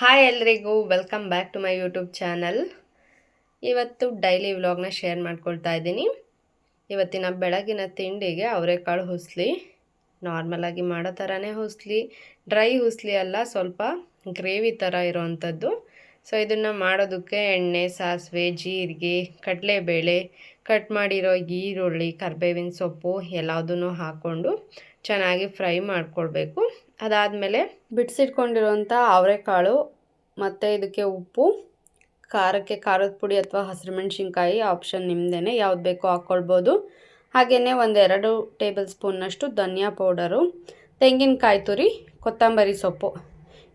Hi ಎಲ್ರಿಗೂ welcome back to my YouTube channel ಇವತ್ತು daily ವ್ಲಾಗ್ನ ಶೇರ್ ಮಾಡ್ಕೊಳ್ತಾ ಇದ್ದೀನಿ. ಇವತ್ತಿನ ಬೆಳಗಿನ ತಿಂಡಿಗೆ ಅವರೆಕಾಳು ಹುಸ್ಲಿ. ನಾರ್ಮಲಾಗಿ ಮಾಡೋ ಥರನೇ ಹುಸ್ಲಿ. ಡ್ರೈ ಹುಸ್ಲಿ ಅಲ್ಲ, ಸ್ವಲ್ಪ ಗ್ರೇವಿ ಥರ ಇರೋವಂಥದ್ದು. ಸೊ ಇದನ್ನು ಮಾಡೋದಕ್ಕೆ ಎಣ್ಣೆ, ಸಾಸಿವೆ, ಜೀರಿಗೆ, ಕಡಲೆಬೇಳೆ ಕಟ್ ಮಾಡಿರೋ ಈರುಳ್ಳಿ, ಕರ್ಬೇವಿನ ಸೊಪ್ಪು ಎಲ್ಲದನ್ನು ಹಾಕ್ಕೊಂಡು ಚೆನ್ನಾಗಿ ಫ್ರೈ ಮಾಡಿಕೊಳ್ಬೇಕು. ಅದಾದಮೇಲೆ ಬಿಡಿಸಿಟ್ಕೊಂಡಿರೋಂಥ ಅವರೆಕಾಳು ಮತ್ತು ಇದಕ್ಕೆ ಉಪ್ಪು, ಖಾರಕ್ಕೆ ಖಾರದ ಪುಡಿ ಅಥವಾ ಹಸಿರು ಮೆಣಸಿನ್ಕಾಯಿ ಆಪ್ಷನ್ ನಿಮ್ಮದೇ ಯಾವ್ದು ಬೇಕೋ ಹಾಕ್ಕೊಳ್ಬೋದು. ಹಾಗೆಯೇ ಒಂದೆರಡು ಟೇಬಲ್ ಸ್ಪೂನ್ನಷ್ಟು ಧನಿಯಾ ಪೌಡರು, ತೆಂಗಿನಕಾಯಿ ತುರಿ, ಕೊತ್ತಂಬರಿ ಸೊಪ್ಪು.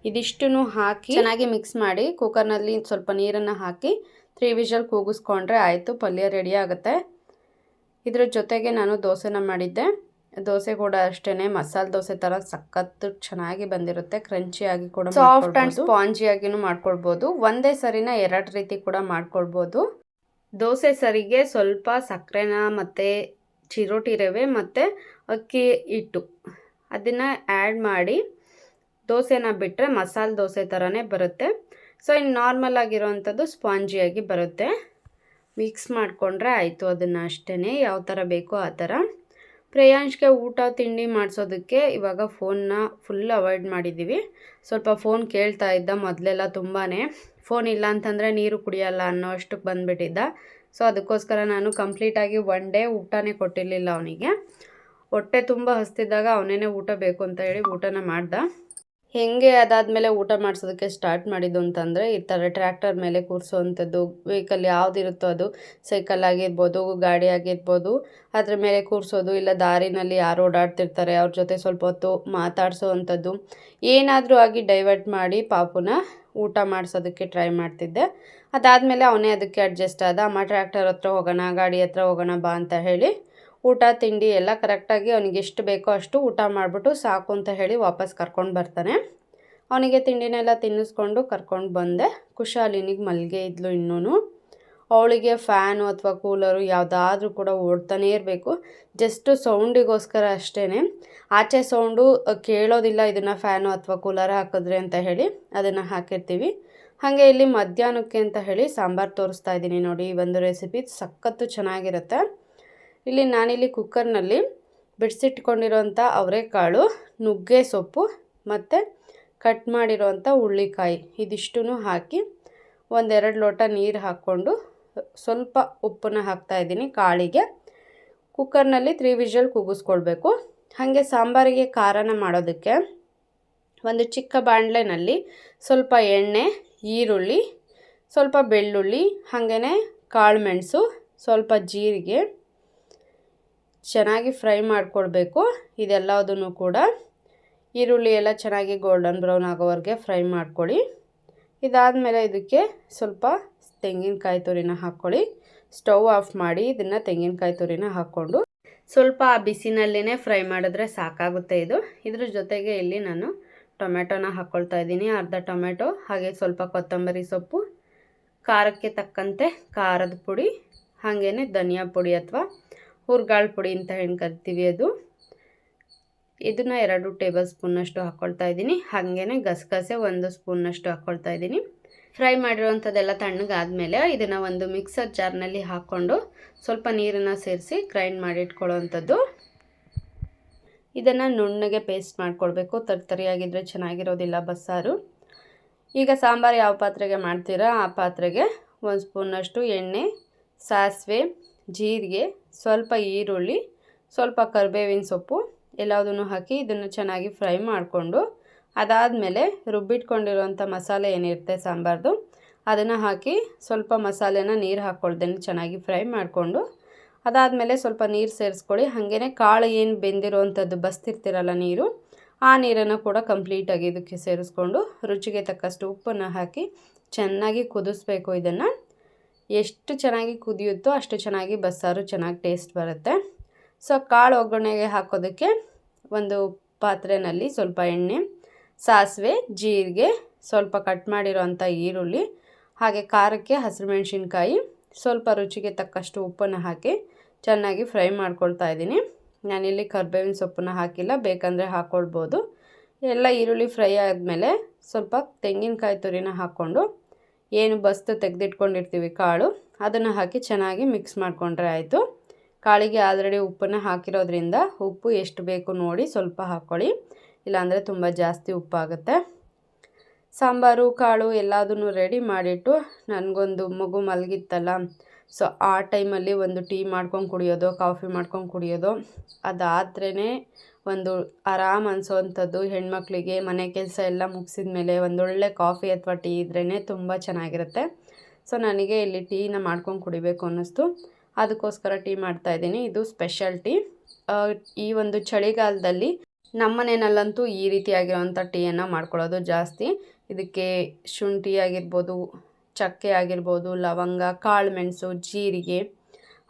ಇದಿಷ್ಟನ್ನು ಹಾಕಿ ಚೆನ್ನಾಗಿ ಮಿಕ್ಸ್ ಮಾಡಿ ಕುಕ್ಕರ್ನಲ್ಲಿ ಸ್ವಲ್ಪ ನೀರನ್ನು ಹಾಕಿ ತ್ರೀ ವಿಷಲ್ ಕೂಗಿಸ್ಕೊಂಡ್ರೆ ಆಯಿತು ಪಲ್ಯ ರೆಡಿ ಆಗುತ್ತೆ. ಇದ್ರ ಜೊತೆಗೆ ನಾನು ದೋಸೆನ ಮಾಡಿದ್ದೆ. ದೋಸೆ ಕೂಡ ಅಷ್ಟೇ ಮಸಾಲೆ ದೋಸೆ ಥರ ಸಖತ್ತು ಚೆನ್ನಾಗಿ ಬಂದಿರುತ್ತೆ ಕ್ರಂಚಿಯಾಗಿ ಕೂಡ ಸಾಫ್ಟ್ ಆ್ಯಂಡ್ ಸ್ಪಾಂಜಿಯಾಗಿನೂ ಮಾಡ್ಕೊಳ್ಬೋದು. ಒಂದೇ ಸರಿನ ಎರಡು ರೀತಿ ಕೂಡ ಮಾಡ್ಕೊಳ್ಬೋದು. ದೋಸೆ ಸರಿಗೆ ಸ್ವಲ್ಪ ಸಕ್ಕರೆನ ಮತ್ತು ಚಿರೋಟಿ ರವೆ ಮತ್ತು ಅಕ್ಕಿ ಹಿಟ್ಟು. ಅದನ್ನು ಆ್ಯಡ್ ಮಾಡಿ ದೋಸೆನ ಬಿಟ್ಟರೆ ಮಸಾಲೆ ದೋಸೆ ಥರನೇ ಬರುತ್ತೆ. ಸೊ ಇನ್ನು ನಾರ್ಮಲ್ ಆಗಿರೋವಂಥದ್ದು ಸ್ಪಾಂಜಿಯಾಗಿ ಬರುತ್ತೆ. ಮಿಕ್ಸ್ ಮಾಡಿಕೊಂಡ್ರೆ ಆಯಿತು ಅದನ್ನು ಅಷ್ಟೇ ಯಾವ ಥರ ಬೇಕೋ ಆ ಥರ ಪ್ರೇಯಾಂಶ್ಗೆ ಊಟ, ತಿಂಡಿ ಮಾಡಿಸೋದಕ್ಕೆ ಇವಾಗ ಫೋನ್ನ ಫುಲ್ ಅವಾಯ್ಡ್ ಮಾಡಿದ್ದೀವಿ ಸ್ವಲ್ಪ ಫೋನ್ ಕೇಳ್ತಾ ಇದ್ದ ಮೊದಲೆಲ್ಲ ತುಂಬಾ ಫೋನ್ ಇಲ್ಲ ಅಂತಂದರೆ ನೀರು ಕುಡಿಯಲ್ಲ ಅನ್ನೋ ಅಷ್ಟಕ್ಕೆ ಬಂದುಬಿಟ್ಟಿದ್ದ. ಸೊ ಅದಕ್ಕೋಸ್ಕರ ನಾನು ಕಂಪ್ಲೀಟಾಗಿ ಒನ್ ಡೇ ಊಟನೇ ಕೊಟ್ಟಿರಲಿಲ್ಲ ಅವನಿಗೆ. ಹೊಟ್ಟೆ ತುಂಬ ಹಸ್ತಿದ್ದಾಗ ಅವನೇನೆ ಊಟ ಬೇಕು ಅಂತ ಹೇಳಿ ಊಟನ ಮಾಡ್ದ. ಹೆಂಗೆ ಅದಾದಮೇಲೆ ಊಟ ಮಾಡಿಸೋದಕ್ಕೆ ಸ್ಟಾರ್ಟ್ ಮಾಡಿದ್ದು ಅಂತಂದರೆ, ಈ ಥರ ಟ್ರ್ಯಾಕ್ಟರ್ ಮೇಲೆ ಕೂರಿಸೋವಂಥದ್ದು ವೆಹಿಕಲ್ ಯಾವುದಿರುತ್ತೋ ಅದು ಸೈಕಲ್ ಆಗಿರ್ಬೋದು, ಗಾಡಿ ಆಗಿರ್ಬೋದು, ಅದ್ರ ಮೇಲೆ ಕೂರಿಸೋದು, ಇಲ್ಲ ದಾರಿನಲ್ಲಿ ಯಾರು ಓಡಾಡ್ತಿರ್ತಾರೆ, ಅವ್ರ ಜೊತೆ ಸ್ವಲ್ಪ ಹೊತ್ತು ಮಾತಾಡಿಸೋವಂಥದ್ದು, ಏನಾದರೂ ಆಗಿ ಡೈವರ್ಟ್ ಮಾಡಿ ಪಾಪುನ ಊಟ ಮಾಡಿಸೋದಕ್ಕೆ ಟ್ರೈ ಮಾಡ್ತಿದ್ದೆ. ಅದಾದಮೇಲೆ ಅವನೇ ಅದಕ್ಕೆ ಅಡ್ಜಸ್ಟ್ ಆದ, ಅಮ್ಮ ಟ್ರ್ಯಾಕ್ಟರ್ ಹತ್ರ ಹೋಗೋಣ, ಗಾಡಿ ಹತ್ರ ಹೋಗೋಣ, ಬಾ ಅಂತ ಹೇಳಿ ಊಟ, ತಿಂಡಿ ಎಲ್ಲ ಕರೆಕ್ಟಾಗಿ ಅವನಿಗೆ ಎಷ್ಟು ಬೇಕೋ ಅಷ್ಟು ಊಟ ಮಾಡಿಬಿಟ್ಟು ಸಾಕು ಅಂತ ಹೇಳಿ ವಾಪಸ್ ಕರ್ಕೊಂಡು ಬರ್ತಾನೆ. ಅವನಿಗೆ ತಿಂಡಿನೆಲ್ಲ ತಿನ್ನಿಸ್ಕೊಂಡು ಕರ್ಕೊಂಡು ಬಂದೆ. ಕುಶಾಲಿನಿಗೆ ಮಲ್ಲಿಗೆ ಇದ್ಲು ಇನ್ನೂ ಅವಳಿಗೆ ಫ್ಯಾನು ಅಥವಾ ಕೂಲರು ಯಾವುದಾದ್ರೂ ಕೂಡ ಓಡ್ತಾನೇ ಇರಬೇಕು. ಜಸ್ಟು ಸೌಂಡಿಗೋಸ್ಕರ ಅಷ್ಟೇ ಆಚೆ ಸೌಂಡು ಕೇಳೋದಿಲ್ಲ ಇದನ್ನು ಫ್ಯಾನು ಅಥವಾ ಕೂಲರ್ ಹಾಕಿದ್ರೆ ಅಂತ ಹೇಳಿ ಅದನ್ನು ಹಾಕಿರ್ತೀವಿ. ಹಾಗೆ ಇಲ್ಲಿ ಮಧ್ಯಾಹ್ನಕ್ಕೆ ಅಂತ ಹೇಳಿ ಸಾಂಬಾರು ತೋರಿಸ್ತಾ ಇದ್ದೀನಿ ನೋಡಿ. ಈ ಒಂದು ರೆಸಿಪಿ ಸಖತ್ತು ಚೆನ್ನಾಗಿರುತ್ತೆ. ಇಲ್ಲಿ ನಾನಿಲ್ಲಿ ಕುಕ್ಕರ್ನಲ್ಲಿ ಬಿಡಿಸಿಟ್ಕೊಂಡಿರೋಂಥ ಅವರೆಕಾಳು, ನುಗ್ಗೆ ಸೊಪ್ಪು ಮತ್ತು ಕಟ್ ಮಾಡಿರೋಂಥ ಹುಳ್ಳಿಕಾಯಿ ಇದಿಷ್ಟೂ ಹಾಕಿ ಒಂದೆರಡು ಲೋಟ ನೀರು ಹಾಕ್ಕೊಂಡು ಸ್ವಲ್ಪ ಉಪ್ಪನ್ನ ಹಾಕ್ತಾಯಿದ್ದೀನಿ ಕಾಳಿಗೆ. ಕುಕ್ಕರ್ನಲ್ಲಿ ತ್ರೀ ವಿಷಲ್ ಕೂಗಿಸ್ಕೊಳ್ಬೇಕು ಹಾಗೆ ಸಾಂಬಾರಿಗೆ ಖಾರನ ಮಾಡೋದಕ್ಕೆ ಒಂದು ಚಿಕ್ಕ ಬಾಣಲೆನಲ್ಲಿ ಸ್ವಲ್ಪ ಎಣ್ಣೆ, ಈರುಳ್ಳಿ, ಸ್ವಲ್ಪ ಬೆಳ್ಳುಳ್ಳಿ ಹಾಗೆಯೇ ಕಾಳುಮೆಣಸು ಸ್ವಲ್ಪ ಜೀರಿಗೆ ಚೆನ್ನಾಗಿ ಫ್ರೈ ಮಾಡಿಕೊಡ್ಬೇಕು. ಇದೆಲ್ಲದನ್ನು ಕೂಡ ಈರುಳ್ಳಿ ಎಲ್ಲ ಚೆನ್ನಾಗಿ ಗೋಲ್ಡನ್ ಬ್ರೌನ್ ಆಗೋವರೆಗೆ ಫ್ರೈ ಮಾಡ್ಕೊಳ್ಳಿ. ಇದಾದಮೇಲೆ ಇದಕ್ಕೆ ಸ್ವಲ್ಪ ತೆಂಗಿನಕಾಯಿ ತುರಿನ ಹಾಕ್ಕೊಳ್ಳಿ. ಸ್ಟವ್ ಆಫ್ ಮಾಡಿ ಇದನ್ನು ತೆಂಗಿನಕಾಯಿ ತುರಿನ ಹಾಕ್ಕೊಂಡು ಸ್ವಲ್ಪ ಆ ಬಿಸಿನಲ್ಲೇ ಫ್ರೈ ಮಾಡಿದ್ರೆ ಸಾಕಾಗುತ್ತೆ ಇದು. ಇದ್ರ ಜೊತೆಗೆ ಇಲ್ಲಿ ನಾನು ಟೊಮೆಟೊನ ಹಾಕ್ಕೊಳ್ತಾ ಇದ್ದೀನಿ. ಅರ್ಧ ಟೊಮೆಟೊ ಹಾಗೆ ಸ್ವಲ್ಪ ಕೊತ್ತಂಬರಿ ಸೊಪ್ಪು, ಖಾರಕ್ಕೆ ತಕ್ಕಂತೆ ಖಾರದ ಪುಡಿ ಹಾಗೇ ಧನಿಯಾ ಪುಡಿ ಅಥವಾ ಹುರ್ಗಾಳು ಪುಡಿ ಅಂತ ಹೇಳಿ ಕರಿತೀವಿ ಅದು. ಇದನ್ನು ಎರಡು ಟೇಬಲ್ ಸ್ಪೂನಷ್ಟು ಹಾಕ್ಕೊಳ್ತಾ ಇದ್ದೀನಿ. ಹಾಗೇ ಗಸಗಸೆ ಒಂದು ಸ್ಪೂನಷ್ಟು ಹಾಕ್ಕೊಳ್ತಾ ಇದ್ದೀನಿ. ಫ್ರೈ ಮಾಡಿರುವಂಥದ್ದೆಲ್ಲ ತಣ್ಣಗಾದಮೇಲೆ ಇದನ್ನು ಒಂದು ಮಿಕ್ಸರ್ ಜಾರ್ನಲ್ಲಿ ಹಾಕ್ಕೊಂಡು ಸ್ವಲ್ಪ ನೀರನ್ನು ಸೇರಿಸಿ ಗ್ರೈಂಡ್ ಮಾಡಿಟ್ಕೊಳ್ಳೋವಂಥದ್ದು ಇದನ್ನು ನುಣ್ಣಗೆ ಪೇಸ್ಟ್ ಮಾಡ್ಕೊಳ್ಬೇಕು. ತರ್ತರಿಯಾಗಿದ್ದರೆ ಚೆನ್ನಾಗಿರೋದಿಲ್ಲ ಬಸ್ಸಾರು. ಈಗ ಸಾಂಬಾರು ಯಾವ ಪಾತ್ರೆಗೆ ಮಾಡ್ತೀರಾ? ಆ ಪಾತ್ರೆಗೆ ಒಂದು ಸ್ಪೂನಷ್ಟು ಎಣ್ಣೆ, ಸಾಸಿವೆ ಜೀರಿಗೆ, ಸ್ವಲ್ಪ ಈರುಳ್ಳಿ, ಸ್ವಲ್ಪ ಕರಿಬೇವಿನ ಸೊಪ್ಪು, ಎಲ್ಲದನ್ನು ಹಾಕಿ ಇದನ್ನು ಚೆನ್ನಾಗಿ ಫ್ರೈ ಮಾಡಿಕೊಂಡು ಅದಾದಮೇಲೆ ರುಬ್ಬಿಟ್ಕೊಂಡಿರುವಂಥ ಮಸಾಲೆ ಏನಿರುತ್ತೆ ಸಾಂಬಾರ್ದು, ಅದನ್ನು ಹಾಕಿ ಸ್ವಲ್ಪ ಮಸಾಲೆನ ನೀರು ಹಾಕ್ಕೊಳ್ದೇನೆ ಚೆನ್ನಾಗಿ ಫ್ರೈ ಮಾಡಿಕೊಂಡು ಅದಾದಮೇಲೆ ಸ್ವಲ್ಪ ನೀರು ಸೇರಿಸ್ಕೊಳ್ಳಿ. ಹಾಗೇ ಕಾಳು ಏನು ಬೆಂದಿರುವಂಥದ್ದು ಬಸ್ತಿರ್ತಿರಲ್ಲ ನೀರು, ಆ ನೀರನ್ನು ಕೂಡ ಕಂಪ್ಲೀಟಾಗಿ ಇದಕ್ಕೆ ಸೇರಿಸ್ಕೊಂಡು ರುಚಿಗೆ ತಕ್ಕಷ್ಟು ಉಪ್ಪನ್ನು ಹಾಕಿ ಚೆನ್ನಾಗಿ ಕುದಿಸ್ಬೇಕು ಇದನ್ನು. ಎಷ್ಟು ಚೆನ್ನಾಗಿ ಕುದಿಯುತ್ತೋ ಅಷ್ಟು ಚೆನ್ನಾಗಿ ಬಸ್ಸಾರು ಚೆನ್ನಾಗಿ ಟೇಸ್ಟ್ ಬರುತ್ತೆ. ಸೊ, ಕಾಳು ಒಗ್ಗರಣೆಗೆ ಹಾಕೋದಕ್ಕೆ ಒಂದು ಪಾತ್ರೆಯಲ್ಲಿ ಸ್ವಲ್ಪ ಎಣ್ಣೆ, ಸಾಸಿವೆ, ಜೀರಿಗೆ, ಸ್ವಲ್ಪ ಕಟ್ ಮಾಡಿರೋವಂಥ ಈರುಳ್ಳಿ, ಹಾಗೆ ಖಾರಕ್ಕೆ ಹಸಿರು ಮೆಣಸಿನ್ಕಾಯಿ ಸ್ವಲ್ಪ ರುಚಿಗೆ ತಕ್ಕಷ್ಟು ಉಪ್ಪನ್ನು ಹಾಕಿ ಚೆನ್ನಾಗಿ ಫ್ರೈ ಮಾಡ್ಕೊಳ್ತಾ ಇದ್ದೀನಿ. ನಾನಿಲ್ಲಿ ಕರ್ಬೇವಿನ ಸೊಪ್ಪನ್ನು ಹಾಕಿಲ್ಲ, ಬೇಕಂದರೆ ಹಾಕ್ಕೊಳ್ಬೋದು ಎಲ್ಲ ಈರುಳ್ಳಿ ಫ್ರೈ ಆದಮೇಲೆ ಸ್ವಲ್ಪ ತೆಂಗಿನಕಾಯಿ ತುರಿನ ಹಾಕ್ಕೊಂಡು ಏನು ಬಸ್ತು ತೆಗೆದಿಟ್ಕೊಂಡಿರ್ತೀವಿ ಕಾಳು, ಅದನ್ನು ಹಾಕಿ ಚೆನ್ನಾಗಿ ಮಿಕ್ಸ್ ಮಾಡಿಕೊಂಡ್ರೆ ಆಯಿತು. ಕಾಳಿಗೆ ಆಲ್ರೆಡಿ ಉಪ್ಪನ್ನು ಹಾಕಿರೋದ್ರಿಂದ ಉಪ್ಪು ಎಷ್ಟು ಬೇಕು ನೋಡಿ ಸ್ವಲ್ಪ ಹಾಕ್ಕೊಳ್ಳಿ ಇಲ್ಲಾಂದರೆ ತುಂಬ ಜಾಸ್ತಿ ಉಪ್ಪಾಗುತ್ತೆ. ಸಾಂಬಾರು, ಕಾಳು ಎಲ್ಲದನ್ನು ರೆಡಿ ಮಾಡಿಟ್ಟು, ನನಗೊಂದು ಮಗು ಮಲಗಿತ್ತಲ್ಲ ಸೊ ಆ ಟೈಮಲ್ಲಿ ಒಂದು ಟೀ ಮಾಡ್ಕೊಂಡು ಕುಡಿಯೋದು ಕಾಫಿ ಮಾಡ್ಕೊಂಡು ಕುಡಿಯೋದು ಅದಾದ್ರೇ ಒಂದು ಆರಾಮ ಅನಿಸೋವಂಥದ್ದು ಹೆಣ್ಮಕ್ಳಿಗೆ ಮನೆ ಕೆಲಸ ಎಲ್ಲ ಮುಗಿಸಿದ ಮೇಲೆ ಒಂದೊಳ್ಳೆ ಕಾಫಿ ಅಥವಾ ಟೀ ಇದ್ರೇ ತುಂಬ ಚೆನ್ನಾಗಿರುತ್ತೆ. ಸೊ ನನಗೆ ಇಲ್ಲಿ ಟೀನ ಮಾಡ್ಕೊಂಡು ಕುಡಿಬೇಕು ಅನ್ನಿಸ್ತು. ಅದಕ್ಕೋಸ್ಕರ ಟೀ ಮಾಡ್ತಾಯಿದ್ದೀನಿ ಇದು ಸ್ಪೆಷಲ್ ಟೀ ಈ ಒಂದು ಚಳಿಗಾಲದಲ್ಲಿ ನಮ್ಮ ಮನೆಯಲ್ಲಂತೂ ಈ ರೀತಿಯಾಗಿರುವಂಥ ಟೀಯನ್ನು ಮಾಡ್ಕೊಳ್ಳೋದು ಜಾಸ್ತಿ. ಇದಕ್ಕೆ ಶುಂಠಿ ಆಗಿರ್ಬೋದು ಚಕ್ಕೆ ಆಗಿರ್ಬೋದು, ಲವಂಗ ಕಾಳುಮೆಣಸು ಜೀರಿಗೆ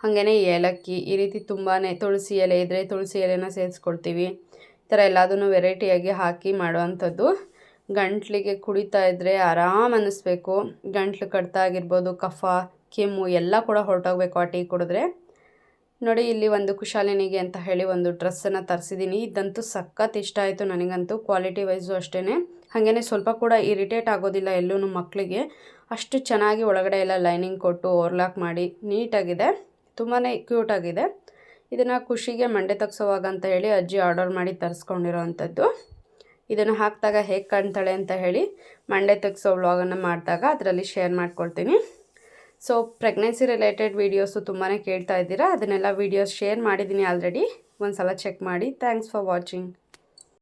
ಹಾಗೆಯೇ ಏಲಕ್ಕಿ ಈ ರೀತಿ ತುಂಬಾ ತುಳಸಿ ಎಲೆ ಇದ್ದರೆ ತುಳಸಿ ಎಲೆನ ಸೇರಿಸ್ಕೊಳ್ತೀವಿ. ಈ ಥರ ಎಲ್ಲದನ್ನು ವೆರೈಟಿಯಾಗಿ ಹಾಕಿ ಮಾಡುವಂಥದ್ದು. ಗಂಟ್ಲಿಗೆ ಕುಡಿತಾ ಇದ್ದರೆ ಆರಾಮ್ ಅನ್ನಿಸ್ಬೇಕು. ಗಂಟ್ಲು ಕಡ್ತ ಆಗಿರ್ಬೋದು, ಕಫ, ಕೆಮ್ಮು ಎಲ್ಲ ಕೂಡ ಹೊರಟೋಗ್ಬೇಕು ಆ ಟೀ ಕುಡಿದ್ರೆ. ನೋಡಿ, ಇಲ್ಲಿ ಒಂದು ಕುಶಾಲಿನಿಗೆ ಅಂತ ಹೇಳಿ ಒಂದು ಡ್ರೆಸ್ಸನ್ನು ತರಿಸಿದ್ದೀನಿ ಇದಂತೂ ಸಖತ್ ಇಷ್ಟ ಆಯಿತು ನನಗಂತೂ. ಕ್ವಾಲಿಟಿ ವೈಸು ಅಷ್ಟೇ ಹಾಗೆಯೇ ಸ್ವಲ್ಪ ಕೂಡ ಇರಿಟೇಟ್ ಆಗೋದಿಲ್ಲ ಎಲ್ಲೂ ಮಕ್ಕಳಿಗೆ ಅಷ್ಟು ಚೆನ್ನಾಗಿ ಒಳಗಡೆ ಎಲ್ಲ ಲೈನಿಂಗ್ ಕೊಟ್ಟು ಓವರ್ಲಾಕ್ ಮಾಡಿ ನೀಟಾಗಿದೆ. ತುಂಬಾ ಕ್ಯೂಟಾಗಿದೆ ಇದನ್ನು ಖುಷಿಗೆ ಮಂಡೆ ತಗ್ಸೋವಾಗ ಅಂತ ಹೇಳಿ ಅಜ್ಜಿ ಆರ್ಡರ್ ಮಾಡಿ ತರಿಸ್ಕೊಂಡಿರೋ ಅಂಥದ್ದು. ಇದನ್ನು ಹಾಕಿದಾಗ ಹೇಗೆ ಕಾಣ್ತಾಳೆ ಅಂತ ಹೇಳಿ ಮಂಡೆ ತೆಗ್ಸೋ ವ್ಲಾಗನ್ನು ಮಾಡಿದಾಗ ಅದರಲ್ಲಿ ಶೇರ್ ಮಾಡ್ಕೊಳ್ತೀನಿ ಸೊ, ಪ್ರೆಗ್ನೆನ್ಸಿ ರಿಲೇಟೆಡ್ ವೀಡಿಯೋಸು ತುಂಬಾ ಕೇಳ್ತಾ ಇದ್ದೀರಾ? ಅದನ್ನೆಲ್ಲ ವೀಡಿಯೋಸ್ ಶೇರ್ ಮಾಡಿದ್ದೀನಿ ಆಲ್ರೆಡಿ. ಒಂದು ಸಲ ಚೆಕ್ ಮಾಡಿ. Thanks for watching.